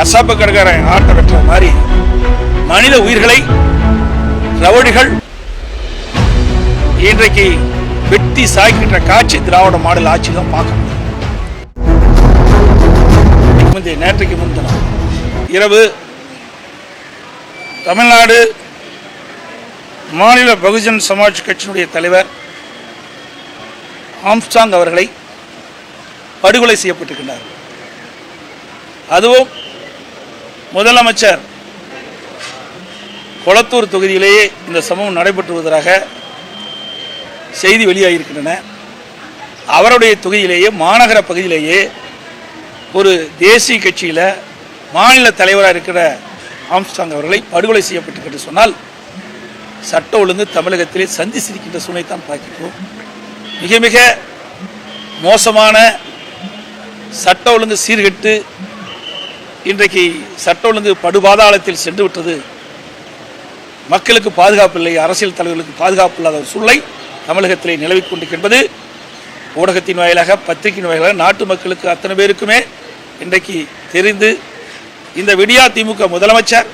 கசாப்பு கடைக்காரன் ஆட்ட வெட்டுற மாதிரி மனித உயிர்களை ரவடிகள் இன்றைக்கு வெட்டி சாய்க்கின்ற காட்சி திராவிட மாடல் ஆட்சி தான் பார்க்க முடியும். முந்தைய நேற்றைக்கு முன்தினம் இரவு தமிழ்நாடு மாநில பகுஜன் சமாஜ் கட்சியினுடைய தலைவர் ஆம்ஸ்டாங் அவர்களை படுகொலை செய்யப்பட்டிருக்கின்றார். அதுவும் முதலமைச்சர் கொளத்தூர் தொகுதியிலேயே இந்த சம்பவம் நடைபெற்று வருவதாக செய்தி வெளியாகியிருக்கின்றன. அவருடைய தொகுதியிலேயே மாநகர பகுதியிலேயே ஒரு தேசிய கட்சியில் மாநில தலைவராக இருக்கிற ஆம்ஸ்டாங் அவர்களை படுகொலை செய்யப்பட்டிருக்கிறது சொன்னால் சட்ட ஒழுங்கு தமிழகத்திலே சந்தி சிரிக்கின்ற சூழ்நிலை தான் பார்க்கிறோம் மிக மிக மோசமான சட்ட ஒழுங்கு சீர்கெட்டு இன்றைக்கு சட்ட ஒழுங்கு படுபாதாளத்தில் சென்று விட்டது. மக்களுக்கு பாதுகாப்பு இல்லை அரசியல் தலைவர்களுக்கு பாதுகாப்பு இல்லாத ஒரு சூழ்நிலை தமிழகத்திலே நிலவிக் கொண்டிருக்கின்றது. ஊடகத்தின் வாயிலாக பத்திரிகையின் வாயிலாக நாட்டு மக்களுக்கு அத்தனை பேருக்குமே இன்றைக்கு தெரிந்து இந்த விடியா திமுக முதலமைச்சர்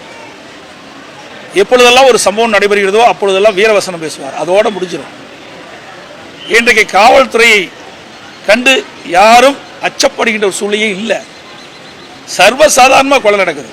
எப்பொழுதெல்லாம் ஒரு சம்பவம் நடைபெறுகிறதோ அப்பொழுதெல்லாம் வீரவசனம் பேசுவார். அதோடு முடிஞ்சிடும். இன்றைக்கு காவல்துறையை கண்டு யாரும் அச்சப்படுகின்ற ஒரு சூழ்நிலையே இல்லை. சர்வசாதாரணமாக கொலை நடக்குது.